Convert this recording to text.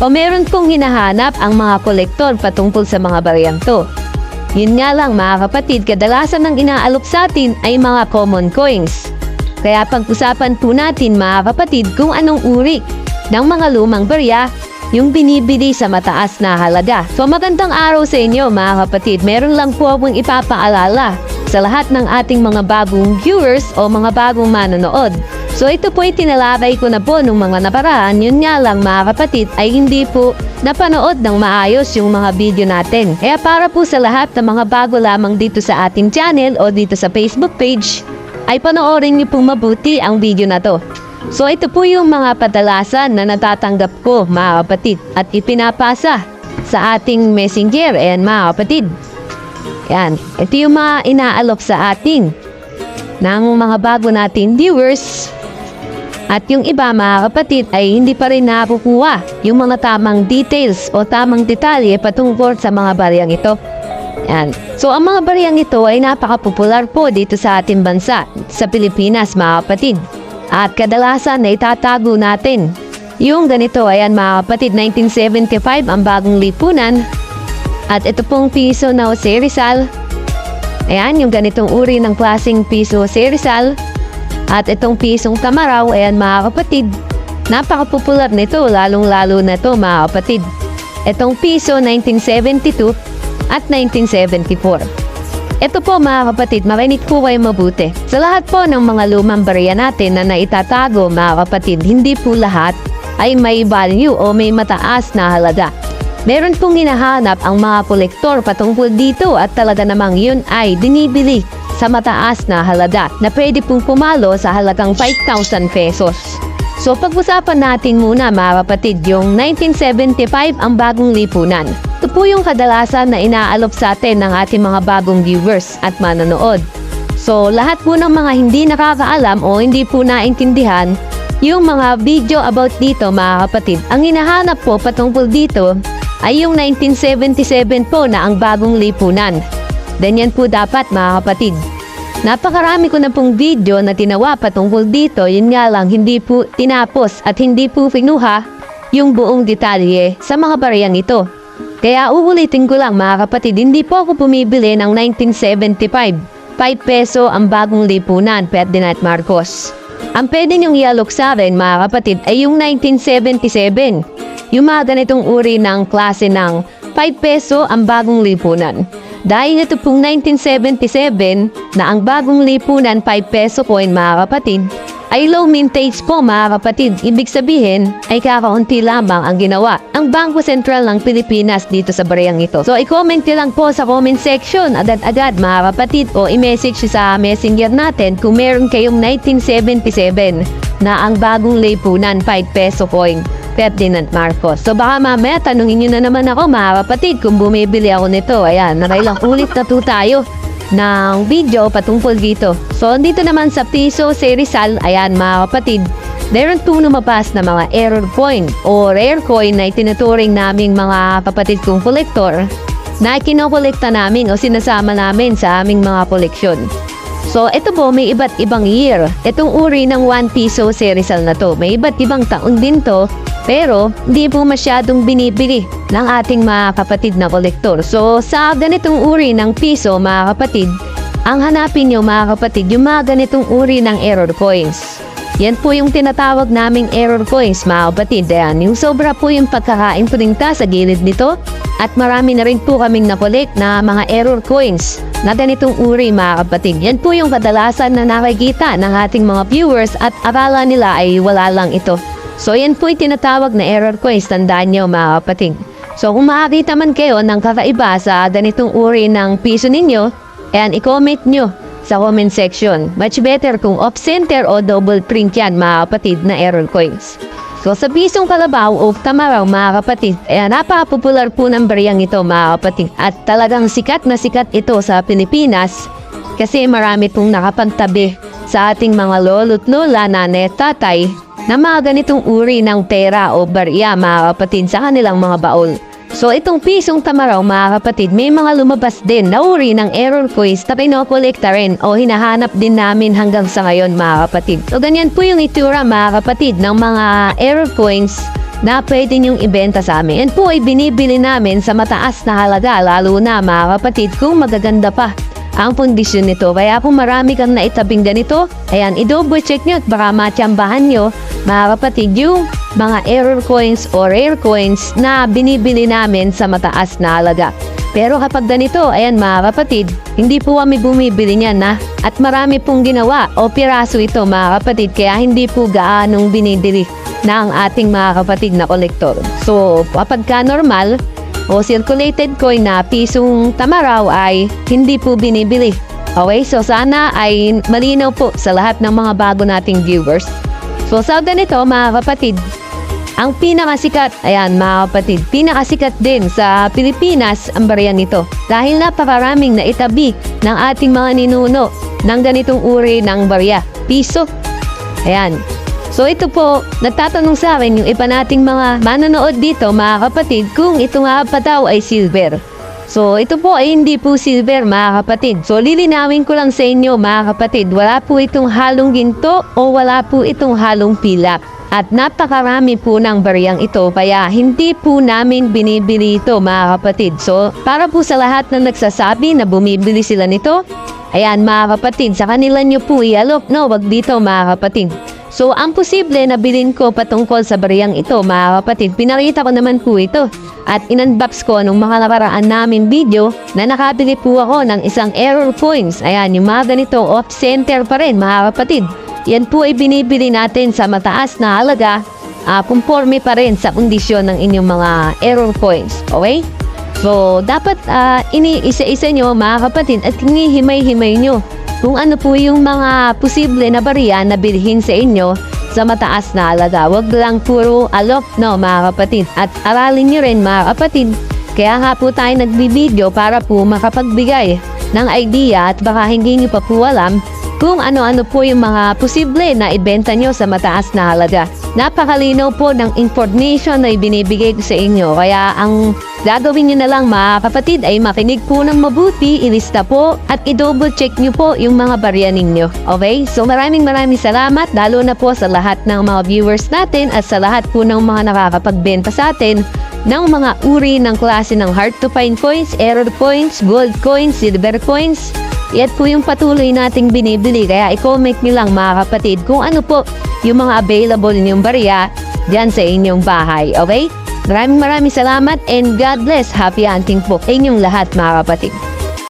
o meron pong hinahanap ang mga kolektor patungkol sa mga baryang to. Yun nga lang mga kapatid, kadalasan ng inaalok sa atin ay mga common coins. Kaya pag-usapan po natin mga kapatid kung anong uri ng mga lumang barya yung binibili sa mataas na halaga. So magandang araw sa inyo mga kapatid. Meron lang po akong ipapaalala sa lahat ng ating mga bagong viewers o mga bagong manonood. So ito po ay tinalakay ko na po nung mga naparaan. Yun nga lang mga kapatid ay hindi po napanood ng maayos yung mga video natin. Kaya para po sa lahat ng mga bago lamang dito sa ating channel o dito sa Facebook page, ay panoorin niyo pong mabuti ang video na to. So ito po yung mga padalasan na natatanggap ko mga kapatid at ipinapasa sa ating messenger and mga kapatid. Yan, ito yung mga inaalok sa ating ng mga bago nating viewers at yung iba mga kapatid ay hindi pa rin nakukuha yung mga tamang details o tamang detalye patungkol sa mga baryang ito. Yan. So ang mga baryang ito ay napakapopular po dito sa ating bansa, sa Pilipinas mga kapatid. At kadalasan na itatago natin. Yung ganito, ayan mga kapatid, 1975 ang bagong lipunan. At ito pong piso na Jose Rizal. Ayan, yung ganitong uri ng klaseng piso Jose Rizal. At itong pisong tamaraw, ayan mga kapatid, napakapopular nito, lalong-lalo na to mga kapatid. Itong piso 1972 at 1974. Ito po mga kapatid, makinig po kayo mabuti. Sa lahat po ng mga lumang barya natin na naitatago mga kapatid, hindi po lahat ay may value o may mataas na halaga. Meron pong hinahanap ang mga kolektor patungkol dito at talaga namang yun ay dinibili sa mataas na halaga na pwede pong pumalo sa halagang 5,000 pesos. So pag-usapan natin muna mga kapatid yung 1975 ang bagong lipunan. Ito po yung kadalasan na inaalok sa atin ng ating mga bagong viewers at manonood. So lahat po ng mga hindi nakakaalam o hindi po naintindihan yung mga video about dito mga kapatid, ang hinahanap po patungkol dito ay yung 1977 po na ang bagong lipunan. Then yan po dapat mga kapatid. Napakarami ko na pong video na tinawa patungkol dito, yun nga lang hindi po tinapos at hindi po pinuha yung buong detalye sa mga bariyang ito. Kaya uulitin ko lang mga kapatid, hindi po ako bumibili ng 1975. 5 peso ang bagong lipunan, Ferdinand Marcos. Ang pwede niyong ialok sa akin mga kapatid ay yung 1977. Yung mga ganitong uri ng klase ng 5 peso ang bagong lipunan. Dahil ito pong 1977 na ang bagong lipunan 5 peso coin mga kapatid ay low mintage po mga kapatid. Ibig sabihin ay kakaunti lamang ang ginawa ang Bangko Sentral ng Pilipinas dito sa bariyang ito. So i-comment lang po sa comment section agad-agad mga kapatid o i-message sa messenger natin kung meron kayong 1977 na ang bagong lipunan 5 peso coin. Ferdinand Marcos. So baka mamaya tanungin nyo na naman ako mga kapatid kung bumibili ako nito. Ayan, nakailang ulit na to tayo ng video patungkol dito. So dito naman sa piso si Rizal, ayan mga kapatid, meron po lumabas na mga error coin o rare coin na itinuturing naming mga kapatid kong kolektor na kinokolekta namin o sinasama namin sa aming mga koleksyon. So, ito po, may iba't ibang year. Itong uri ng 1 piso si Rizal na to. May iba't ibang taon din to. Pero, hindi po masyadong binibili ng ating mga kapatid na kolektor. So, sa ganitong uri ng piso, mga kapatid, ang hanapin nyo mga kapatid, yung mga ganitong uri ng error coins. Yan po yung tinatawag naming error coins, mga kapatid. Ayan, yung sobra po yung pagkakain puninta sa gilid nito. At marami na rin po kaming nakolek na mga error coins na ganitong uri mga kapatid. Yan po yung kadalasan na nakikita ng ating mga viewers at akala nila ay wala lang ito. So yan po tinatawag na error coins, tandaan nyo mga kapatid. So kung makakita man kayo ng kakaiba sa ganitong uri ng piso ninyo, ayan, i-comment nyo sa comment section. Much better kung off-center o double print yan mga kapatid na error coins. So sa pisong kalabaw o tamaraw mga kapatid, eh, napaka-popular po ng bariyang ito mga kapatid. At talagang sikat na sikat ito sa Pilipinas kasi marami pong nakapagtabi sa ating mga lolo't lola, nanay at tatay na mga ganitong uri ng pera o barya mga sa kanilang mga baol. So itong pisong tamaraw mga kapatid, may mga lumabas din na uri ng error coins na pinokolekta rin o hinahanap din namin hanggang sa ngayon mga kapatid. So ganyan po yung itura mga kapatid ng mga error coins na pwede niyong ibenta sa amin. Yan po ay binibili namin sa mataas na halaga lalo na mga kapatid kung magaganda pa ang kondisyon nito. Kaya kung marami kang naitabing ganito, ayan, i-double check nyo at baka matiyambahan nyo mga kapatid yung mga error coins o rare coins na binibili namin sa mataas na halaga. Pero kapag ganito, ayan mga kapatid, hindi po kami bumibili niyan na at marami pong ginawa o piraso ito mga kapatid kaya hindi po gaanong binibili ng ating mga kapatid na kolektor. So kapag ka normal o circulated coin na pisong tamaraw ay hindi po binibili. Okay, so sana ay malinaw po sa lahat ng mga bago nating viewers. So sa ganito mga kapatid, ang pinakasikat, ayan mga kapatid, pinakasikat din sa Pilipinas ang barya nito. Dahil napakaraming naitabi ng ating mga ninuno ng ganitong uri ng barya. Piso. Ayan. So ito po, nagtatanong sa akin yung iba nating mga manonood dito mga kapatid kung ito nga pa daw ay silver. So ito po ay hindi po silver mga kapatid. So lilinawin ko lang sa inyo mga kapatid, wala po itong halong ginto o wala po itong halong pilak. At napakarami po ng bariyang ito kaya hindi po namin binibili ito mga kapatid. So para po sa lahat na nagsasabi na bumibili sila nito, ayan mga kapatid, sa kanila nyo po ialok, no, wag dito mga kapatid. So, ang posible na bilin ko patungkol sa bariyang ito, mga kapatid, pinakita ko naman po ito. At in-unbox ko nung mga nakaraan namin video na nakabili po ako ng isang error coins. Ayan, yung mga ganito off-center pa rin, mga kapatid. Yan po ay binibili natin sa mataas na halaga, ah, conforme pa rin sa kondisyon ng inyong mga error coins. Okay? So, dapat ah, ini-isa-isa nyo, mga kapatid, at hinihimay-himay nyo kung ano po yung mga posible na bariya na bilhin sa inyo sa mataas na halaga. Huwag lang puro alok, no, mga kapatid. At aralin nyo rin, mga kapatid. Kaya nga po tayo nagbibideo para po makapagbigay ng idea at baka hindi nyo pa po alam kung ano-ano po yung mga posible na ibenta nyo sa mataas na halaga. Napakalinaw po ng information na ibinibigay ko sa inyo. Kaya ang gagawin nyo na lang mga kapatid ay makinig po ng mabuti, ilista po at i-double check nyo po yung mga barya ninyo. Okay? So maraming maraming salamat lalo na po sa lahat ng mga viewers natin at sa lahat po ng mga nakakapagbenta sa atin ng mga uri ng klase ng hard to find coins, error coins, gold coins, silver coins, yan po yung patuloy nating binibili. Kaya i-comment nyo lang mga kapatid kung ano po yung mga available ninyong barya dyan sa inyong bahay. Okay? Maraming maraming salamat and God bless. Happy hunting po inyong lahat mga kapatid.